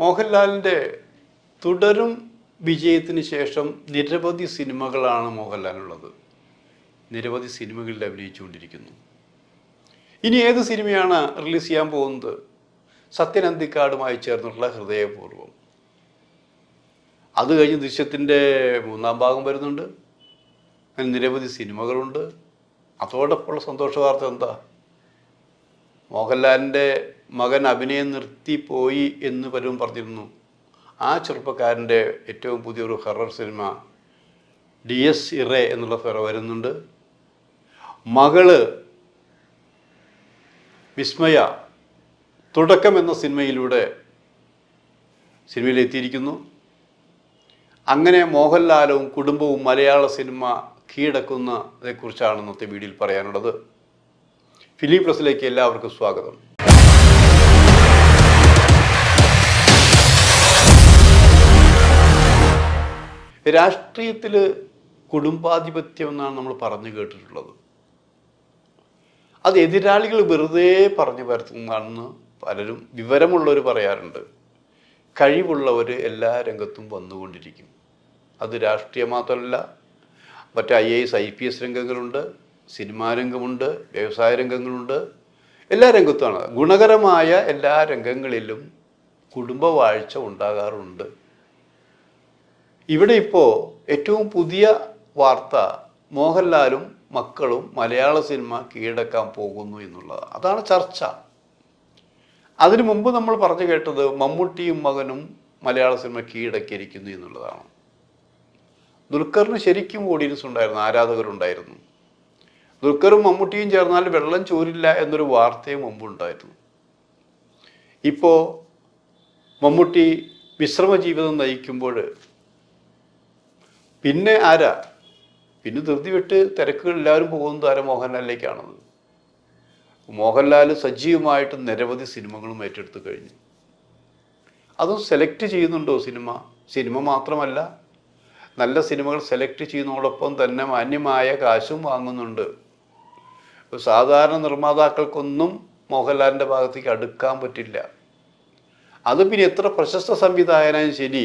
മോഹൻലാലിന്റെ തുടരും വിജയത്തിന് ശേഷം നിരവധി സിനിമകളാണ് മോഹൻലാലിനുള്ളത്. നിരവധി സിനിമകളിൽ അഭിനയിച്ചുകൊണ്ടിരിക്കുന്നു. ഇനി ഏത് സിനിമയാണ് റിലീസ് ചെയ്യാൻ പോകുന്നത്? സത്യൻ അന്തിക്കാടുമായി ചേർന്നിട്ടുള്ള ഹൃദയപൂർവം. അത് കഴിഞ്ഞ് ദൃശ്യത്തിന്റെ മൂന്നാം ഭാഗം വരുന്നുണ്ട്. അങ്ങനെ നിരവധി സിനിമകളുണ്ട്. അതോടൊപ്പമുള്ള സന്തോഷ വാർത്ത എന്താ? മോഹൻലാലിന്റെ മകൻ അഭിനയം നിർത്തിപ്പോയി എന്ന് പലരും പറഞ്ഞിരുന്നു. ആ ചെറുപ്പക്കാരന്റെ ഏറ്റവും പുതിയൊരു ഹൊറർ സിനിമ ഡി എസ് ഇറേ എന്നുള്ള ഫെറ വരുന്നുണ്ട്. മകൾ വിസ്മയ തുടക്കം എന്ന സിനിമയിലൂടെ സിനിമയിലെത്തിയിരിക്കുന്നു. അങ്ങനെ മോഹൻലാലും കുടുംബവും മലയാള സിനിമ കീഴടക്കുന്നതിനെക്കുറിച്ചാണ് ഇന്നത്തെ വീഡിയോയിൽ പറയാനുള്ളത്. ഫിലിം പ്ലസിലേക്ക് എല്ലാവർക്കും സ്വാഗതം. രാഷ്ട്രീയത്തിൽ കുടുംബാധിപത്യം എന്നാണ് നമ്മൾ പറഞ്ഞു കേട്ടിട്ടുള്ളത്. അത് എതിരാളികൾ വെറുതെ പറഞ്ഞു പരത്തുന്നതാണെന്ന് പലരും വിവരമുള്ളവർ പറയാറുണ്ട്. കഴിവുള്ളവർ എല്ലാ രംഗത്തും വന്നുകൊണ്ടിരിക്കും. അത് രാഷ്ട്രീയം മാത്രമല്ല മറ്റ് I A S I P S രംഗങ്ങളുണ്ട്. Cinema രംഗമുണ്ട് വ്യവസായ രംഗങ്ങളുണ്ട്. എല്ലാ രംഗത്തുമാണ്. ഗുണകരമായ എല്ലാ രംഗങ്ങളിലും കുടുംബവാഴ്ച ഉണ്ടാകാറുണ്ട്. ഇവിടെ ഇപ്പോൾ ഏറ്റവും പുതിയ വാർത്ത മോഹൻലാലും മക്കളും മലയാള സിനിമ കീഴടക്കാൻ പോകുന്നു എന്നുള്ളതാണ്. അതാണ് ചർച്ച. അതിനു മുമ്പ് നമ്മൾ പറഞ്ഞു കേട്ടത് മമ്മൂട്ടിയും മകനും മലയാള സിനിമ കീഴടക്കിയിരിക്കുന്നു എന്നുള്ളതാണ്. ദുൽഖറിന് ശരിക്കും ഓഡിയൻസ് ഉണ്ടായിരുന്നു ആരാധകരുണ്ടായിരുന്നു. ദുൽഖറും മമ്മൂട്ടിയും ചേർന്നാൽ വെള്ളം ചോരില്ല എന്നൊരു വാർത്തയും മുമ്പ് ഉണ്ടായിരുന്നു ഇപ്പോൾ മമ്മൂട്ടി വിശ്രമ ജീവിതം നയിക്കുമ്പോൾ പിന്നെ ആരാ? പിന്നെ ധൃതി വിട്ട് തിരക്കുകൾ എല്ലാവരും പോകുന്നത് ആരാ മോഹൻലാലിലേക്കാണത് മോഹൻലാൽ സജീവമായിട്ട് നിരവധി സിനിമകളും ഏറ്റെടുത്ത് കഴിഞ്ഞു. അതും സെലക്ട് ചെയ്യുന്നുണ്ടോ സിനിമ? സിനിമ മാത്രമല്ല നല്ല സിനിമകൾ സെലക്ട് ചെയ്യുന്നതോടൊപ്പം തന്നെ മാന്യമായ കാശും വാങ്ങുന്നുണ്ട്. ഇപ്പൊ സാധാരണ നിർമ്മാതാക്കൾക്കൊന്നും മോഹൻലാലിന്റെ ഭാഗത്തേക്ക് അടുക്കാൻ പറ്റില്ല. അത് പിന്നെ എത്ര പ്രശസ്ത സംവിധായകനായും ശരി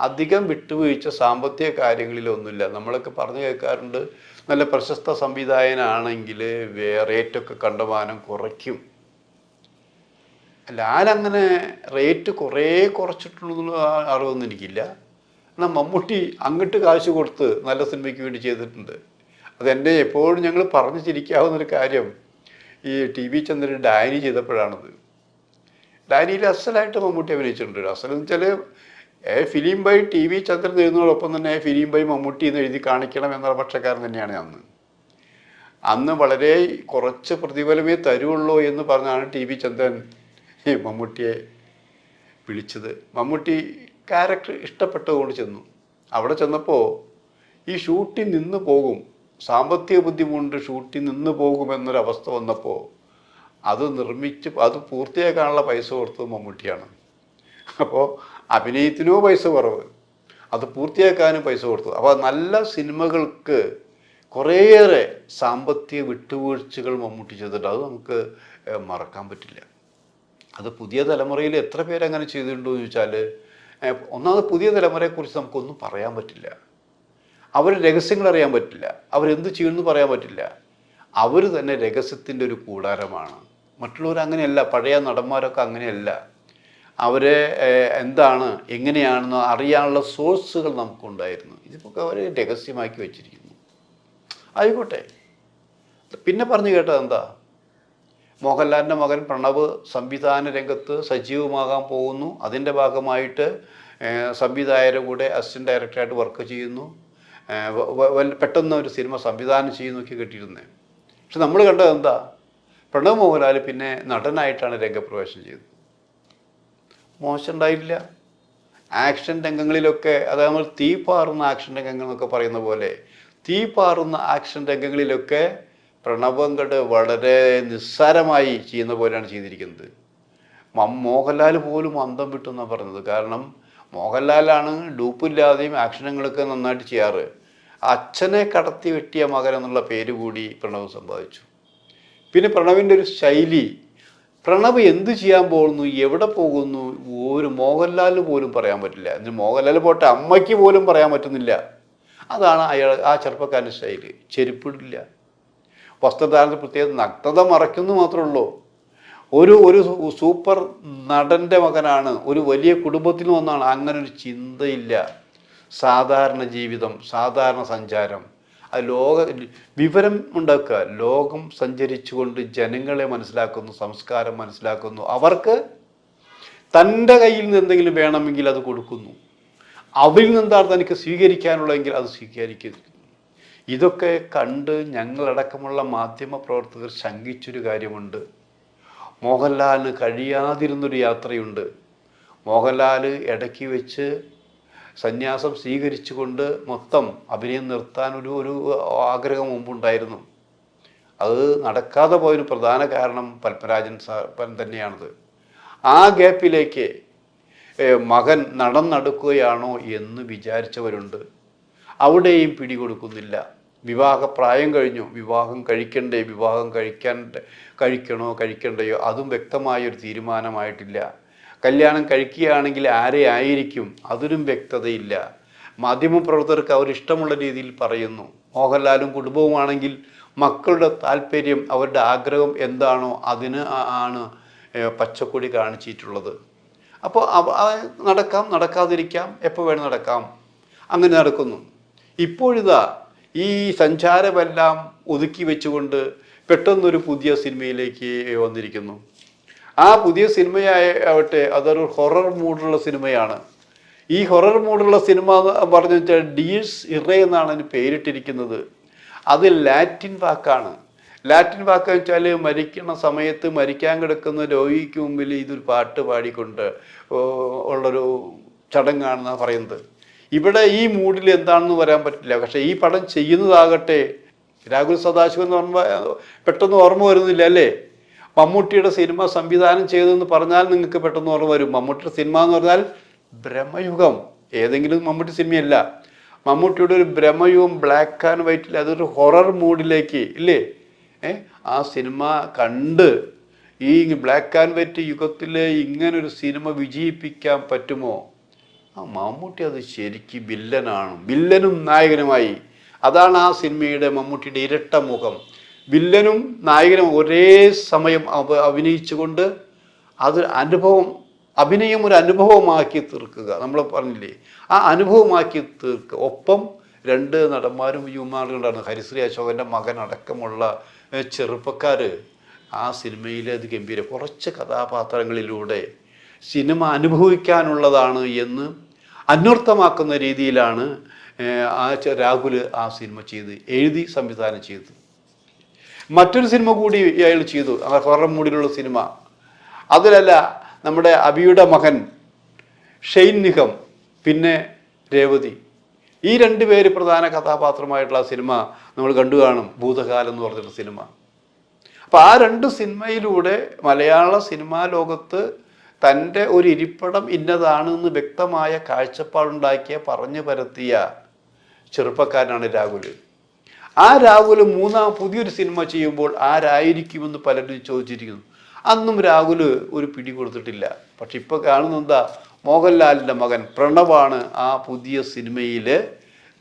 അധികം വിട്ടുവീഴ്ച സാമ്പത്തിക കാര്യങ്ങളിലൊന്നുമില്ല. നമ്മളൊക്കെ പറഞ്ഞു കേൾക്കാറുണ്ട് നല്ല പ്രശസ്ത സംവിധായകനാണെങ്കിൽ റേറ്റൊക്കെ കണ്ടമാനം കുറയ്ക്കും. ലാലങ്ങനെ റേറ്റ് കുറേ കുറച്ചിട്ടുള്ള അറിവൊന്നും എനിക്കില്ല. എന്നാൽ മമ്മൂട്ടി അങ്ങോട്ട് കാശ് കൊടുത്ത് നല്ല സിനിമയ്ക്ക് വേണ്ടി ചെയ്തിട്ടുണ്ട്. അതെന്നെ എപ്പോഴും ഞങ്ങൾ പറഞ്ഞു ചിരിക്കാവുന്നൊരു കാര്യം ഈ ടി വി ചന്ദ്രൻ ഡാനി ചെയ്തപ്പോഴാണത്. ഡാനിയിൽ അസലായിട്ട് മമ്മൂട്ടി അഭിനയിച്ചിട്ടുണ്ട്. അസൽ എന്ന് വെച്ചാൽ a film by T V Chandran എഴുതുന്നതോടൊപ്പം തന്നെ ഫിലിം ബൈ മമ്മൂട്ടി എന്ന് എഴുതി കാണിക്കണം എന്ന പക്ഷക്കാരൻ തന്നെയാണ് അന്ന്. അന്ന് വളരെ കുറച്ച് പ്രതിഫലമേ തരുള്ളൂ എന്ന് പറഞ്ഞാണ് ടി വി ചന്ദ്രൻ മമ്മൂട്ടിയെ വിളിച്ചത്. മമ്മൂട്ടി ക്യാരക്ടർ ഇഷ്ടപ്പെട്ടതുകൊണ്ട് ചെന്നു. അവിടെ ചെന്നപ്പോൾ ഈ ഷൂട്ടിൽ നിന്ന് പോകും സാമ്പത്തിക ബുദ്ധിമുട്ട് ഷൂട്ടിൽ നിന്ന് പോകുമെന്നൊരവസ്ഥ വന്നപ്പോൾ അത് നിർമ്മിച്ച് അത് പൂർത്തിയാക്കാനുള്ള പൈസ കൊടുത്തത് മമ്മൂട്ടിയാണ്. അപ്പോൾ അഭിനയത്തിനോ പൈസ കുറവ് അത് പൂർത്തിയാക്കാനും പൈസ കൊടുത്തു അപ്പോൾ നല്ല സിനിമകൾക്ക് കുറേയേറെ സാമ്പത്തിക വിട്ടുവീഴ്ചകൾ മമ്മൂട്ടി ചെയ്തിട്ടുണ്ട്. അത് നമുക്ക് മറക്കാൻ പറ്റില്ല. അത് പുതിയ തലമുറയിൽ എത്ര പേരങ്ങനെ ചെയ്തിട്ടുണ്ടോ എന്ന് ചോദിച്ചാൽ ഒന്നാമത് പുതിയ തലമുറയെക്കുറിച്ച് നമുക്കൊന്നും പറയാൻ പറ്റില്ല. അവർ രഹസ്യങ്ങൾ അറിയാൻ പറ്റില്ല. അവരെന്ത് ചെയ്യുമെന്ന് പറയാൻ പറ്റില്ല. അവർ തന്നെ രഹസ്യത്തിന്റെ ഒരു കൂടാരമാണ്. മറ്റുള്ളവർ അങ്ങനെയല്ല. പഴയ നടന്മാരൊക്കെ അങ്ങനെയല്ല. അവരെ എന്താണ് എങ്ങനെയാണെന്ന് അറിയാനുള്ള സോഴ്സുകൾ നമുക്കുണ്ടായിരുന്നു. ഇതിപ്പോൾ അവർ രഹസ്യമാക്കി വെച്ചിരിക്കുന്നു. ആയിക്കോട്ടെ. പിന്നെ പറഞ്ഞു കേട്ടത് എന്താ? മോഹൻലാലിന്റെ മകൻ പ്രണവ് സംവിധാന രംഗത്ത് സജീവമാകാൻ പോകുന്നു. അതിന്റെ ഭാഗമായിട്ട് സംവിധായകരുടെ കൂടെ അസിസ്റ്റന്റ് ഡയറക്ടറായിട്ട് വർക്ക് ചെയ്യുന്നു. പെട്ടെന്ന് ഒരു സിനിമ സംവിധാനം ചെയ്യുന്നൊക്കെ കിട്ടിയിരുന്നത് പക്ഷെ നമ്മൾ കണ്ടത് എന്താ? പ്രണവ് മോഹൻലാൽ പിന്നെ നടനായിട്ടാണ് രംഗപ്രവേശം ചെയ്തത്. മോശം ഉണ്ടായിട്ടില്ല ആക്ഷൻ രംഗങ്ങളിലൊക്കെ അതായത് നമ്മൾ തീ പാറുന്ന ആക്ഷൻ രംഗങ്ങൾ എന്നൊക്കെ പറയുന്ന പോലെ തീ പാറുന്ന ആക്ഷൻ രംഗങ്ങളിലൊക്കെ പ്രണവങ്കട് വളരെ നിസ്സാരമായി ചെയ്യുന്ന പോലെയാണ് ചെയ്തിരിക്കുന്നത്. മോഹൻലാൽ പോലും അന്തം വിട്ടു എന്നാണ് പറഞ്ഞത്. കാരണം മോഹൻലാലാണ് ഡൂപ്പില്ലാതെയും ആക്ഷനങ്ങളൊക്കെ നന്നായിട്ട് ചെയ്യാറ്. അച്ഛനെ കടത്തി വെട്ടിയ മകൻ എന്നുള്ള പേര് കൂടി പ്രണവ് സമ്പാദിച്ചു. പിന്നെ പ്രണവിന്റെ ഒരു ശൈലി. പ്രണവ് എന്ത് ചെയ്യാൻ പോകുന്നു? എവിടെ പോകുന്നു? ഒരു മോഹൻലാൽ പോലും പറയാൻ പറ്റില്ല. എന്നിട്ട് മോഹൻലാൽ പോട്ടെ അമ്മയ്ക്ക് പോലും പറയാൻ പറ്റുന്നില്ല. അതാണ് അയാൾ ആ ചെറുപ്പക്കാരന്റെ ശൈലി. ചെരുപ്പിടില്ല. വസ്ത്രധാരണത്തിൽ പ്രത്യേകത നഗ്നത മറയ്ക്കുന്നു മാത്രമേ ഉള്ളൂ. ഒരു ഒരു സൂപ്പർ നടന്റെ മകനാണ് ഒരു വലിയ കുടുംബത്തിൽ ഒന്നാണ്. അങ്ങനെ ഒരു ചിന്തയില്ല. സാധാരണ ജീവിതം സാധാരണ സഞ്ചാരം. ആ ലോക വിവരം ഉണ്ടാക്കുക. ലോകം സഞ്ചരിച്ചുകൊണ്ട് ജനങ്ങളെ മനസ്സിലാക്കുന്നു സംസ്കാരം മനസ്സിലാക്കുന്നു. അവർക്ക് തന്റെ കയ്യിൽ നിന്ന് എന്തെങ്കിലും വേണമെങ്കിൽ അത് കൊടുക്കുന്നു. അവരിൽ നിന്നെന്താണ് തനിക്ക് സ്വീകരിക്കാനുള്ളതെങ്കിൽ അത് സ്വീകരിക്കുന്നു. ഇതൊക്കെ കണ്ട് ഞങ്ങളടക്കമുള്ള മാധ്യമ പ്രവർത്തകർ ശങ്കിച്ചൊരു കാര്യമുണ്ട്. മോഹൻലാലിന് കഴിയാതിരുന്നൊരു യാത്രയുണ്ട്. മോഹൻലാൽ ഇടയ്ക്ക് വെച്ച് സന്യാസം സ്വീകരിച്ചുകൊണ്ട് മൊത്തം അഭിനയം നിർത്താൻ ഒരു ഒരു ആഗ്രഹം മുമ്പുണ്ടായിരുന്നു. അത് നടക്കാതെ പോയതിന് പ്രധാന കാരണം പത്മരാജൻ സാർ തന്നെയാണത്. ആ ഗ്യാപ്പിലേക്ക് മകൻ നടന്നടുക്കുകയാണോ എന്ന് വിചാരിച്ചവരുണ്ട്. അവിടെയും പിടികൊടുക്കുന്നില്ല. വിവാഹ പ്രായം കഴിഞ്ഞു. വിവാഹം കഴിക്കണ്ടേ? വിവാഹം കഴിക്കാൻ കഴിക്കണോ? കഴിക്കണ്ടയോ? അതും വ്യക്തമായൊരു തീരുമാനമായിട്ടില്ല. കല്യാണം കഴിക്കുകയാണെങ്കിൽ ആരെ ആയിരിക്കും? അതിനും വ്യക്തതയില്ല. മാധ്യമപ്രവർത്തകർക്ക് അവരിഷ്ടമുള്ള രീതിയിൽ പറയുന്നു. മോഹൻലാലും കുടുംബവുമാണെങ്കിൽ മക്കളുടെ താല്പര്യം അവരുടെ ആഗ്രഹം എന്താണോ അതിന് ആണ് പച്ചക്കൊടി കാണിച്ചിട്ടുള്ളത്. അപ്പോൾ നടക്കാം നടക്കാതിരിക്കാം. എപ്പോൾ വേണം നടക്കാം. അങ്ങനെ നടക്കുന്നു. ഇപ്പോഴിതാ ഈ സഞ്ചാരമെല്ലാം ഒതുക്കി വെച്ചുകൊണ്ട് പെട്ടെന്നൊരു പുതിയ സിനിമയിലേക്ക് വന്നിരിക്കുന്നു. ആ പുതിയ സിനിമയായ ആവട്ടെ അതൊരു ഹൊറർ മൂഡുള്ള സിനിമയാണ്. ഈ ഹൊറർ മൂഡുള്ള സിനിമ പറഞ്ഞു വെച്ചാൽ ഡീസ് ഇറേ എന്നാണ് അതിന് പേരിട്ടിരിക്കുന്നത്. അത് ലാറ്റിൻ വാക്കാണ്. ലാറ്റിൻ വാക്ക് വെച്ചാൽ മരിക്കുന്ന സമയത്ത് മരിക്കാൻ കിടക്കുന്ന രോഗിക്ക് മുമ്പിൽ ഇതൊരു പാട്ട് പാടിക്കൊണ്ട് ഉള്ളൊരു ചടങ്ങാണെന്നാണ് പറയുന്നത്. ഇവിടെ ഈ മൂഡിൽ എന്താണെന്ന് പറയാൻ പറ്റില്ല. പക്ഷേ ഈ പടം ചെയ്യുന്നതാകട്ടെ രാഹുൽ സദാശിവൻ എന്ന് പറഞ്ഞാൽ പെട്ടെന്ന് ഓർമ്മ വരുന്നില്ല അല്ലേ? മമ്മൂട്ടിയുടെ സിനിമ സംവിധാനം ചെയ്തതെന്ന് പറഞ്ഞാൽ നിങ്ങൾക്ക് പെട്ടെന്ന് ഓർമ്മ വരും. മമ്മൂട്ടിയുടെ സിനിമ എന്ന് പറഞ്ഞാൽ ബ്രഹ്മയുഗം. ഏതെങ്കിലും മമ്മൂട്ടി സിനിമയല്ല. മമ്മൂട്ടിയുടെ ഒരു ബ്രഹ്മയുഗം ബ്ലാക്ക് ആൻഡ് വൈറ്റിൽ അതൊരു ഹൊറർ മൂഡിലേക്ക് ഇല്ലേ? ഏ? ആ സിനിമ കണ്ട് ഈ ബ്ലാക്ക് ആൻഡ് വൈറ്റ് യുഗത്തിൽ ഇങ്ങനൊരു സിനിമ വിജയിപ്പിക്കാൻ പറ്റുമോ? ആ മമ്മൂട്ടി അത് ശരിക്ക് വില്ലനാണ്. വില്ലനും നായകനുമായി. അതാണ് ആ സിനിമയുടെ മമ്മൂട്ടിയുടെ ഇരട്ട മുഖം. വില്ലനും നായകനും ഒരേ സമയം അഭിനയിച്ചുകൊണ്ട് അത് അനുഭവം അഭിനയം ഒരു അനുഭവമാക്കി തീർക്കുക. നമ്മൾ പറഞ്ഞില്ലേ? ആ അനുഭവമാക്കി തീർക്കുക. ഒപ്പം രണ്ട് നടന്മാരും യുവമാരുകൊണ്ടാണ് ഹരിശ്രീ അശോകന്റെ മകൻ അടക്കമുള്ള ചെറുപ്പക്കാർ ആ സിനിമയിലെ അത് ഗംഭീര. കുറച്ച് കഥാപാത്രങ്ങളിലൂടെ സിനിമ അനുഭവിക്കാനുള്ളതാണ് എന്ന് അന്വർത്ഥമാക്കുന്ന രീതിയിലാണ് ആ രാഹുൽ ആ സിനിമ ചെയ്ത് എഴുതി സംവിധാനം ചെയ്തു. മറ്റൊരു സിനിമ കൂടി അയാൾ ചെയ്തു ആ ഹൊറർ മൂഡിലുള്ള സിനിമ. അതിലല്ല നമ്മുടെ അബിയുടെ മകൻ ഷെയ്ൻ നിഗം പിന്നെ രേവതി. ഈ രണ്ട് പേര് പ്രധാന കഥാപാത്രമായിട്ടുള്ള സിനിമ നമ്മൾ കണ്ടു കാണും ഭൂതകാലം എന്ന് പറഞ്ഞിട്ടുള്ള സിനിമ. അപ്പോൾ ആ രണ്ട് സിനിമയിലൂടെ മലയാള സിനിമാ ലോകത്ത് തന്റെ ഒരു ഇരിപ്പിടം ഇന്നതാണെന്ന് വ്യക്തമായ കാഴ്ചപ്പാടുണ്ടാക്കിയ പറഞ്ഞു പരത്തിയ ചെറുപ്പക്കാരനാണ് രാഹുൽ ആ രാഹുൽ മൂന്നാം പുതിയൊരു സിനിമ ചെയ്യുമ്പോൾ ആരായിരിക്കുമെന്ന് പലരും ചോദിച്ചിരിക്കുന്നു. അന്നും രാഹുൽ ഒരു പിടി കൊടുത്തിട്ടില്ല. പക്ഷെ ഇപ്പോൾ കാണുന്നത് എന്താ? മോഹൻലാലിന്റെ മകൻ പ്രണവാണ് ആ പുതിയ സിനിമയിൽ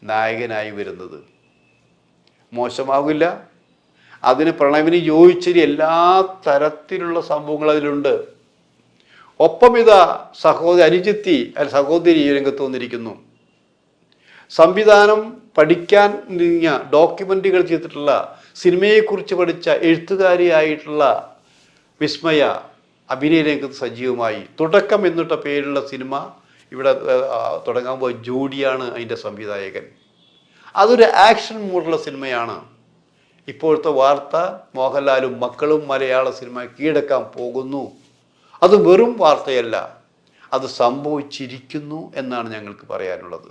നായകനായി വരുന്നത്. മോശമാകില്ല അതിന് പ്രണവിന് യോജിച്ചൊരു എല്ലാ തരത്തിലുള്ള സംഭവങ്ങൾ അതിലുണ്ട്. ഒപ്പം സഹോദരി അനുജിത്തി അല്ല സഹോദരി രംഗത്ത് വന്നിരിക്കുന്നു. സംവിധാനം പഠിക്കാൻ നീങ്ങിയ ഡോക്യുമെന്ററികൾ ചെയ്തിട്ടുള്ള സിനിമയെക്കുറിച്ച് പഠിച്ച എഴുത്തുകാരിയായിട്ടുള്ള വിസ്മയ അഭിനയ രംഗത്ത് സജീവമായി. തുടക്കം എന്നിട്ട പേരുള്ള സിനിമ ഇവിടെ തുടങ്ങാൻ പോയ ജോഡിയാണ് അതിന്റെ സംവിധായകൻ. അതൊരു ആക്ഷൻ മൂഡുള്ള സിനിമയാണ്. ഇപ്പോഴത്തെ വാർത്ത മോഹൻലാലും മക്കളും മലയാള സിനിമ കീഴടക്കാൻ പോകുന്നു. അത് വെറും വാർത്തയല്ല. അത് സംഭവിച്ചിരിക്കുന്നു എന്നാണ് ഞങ്ങൾക്ക് പറയാനുള്ളത്.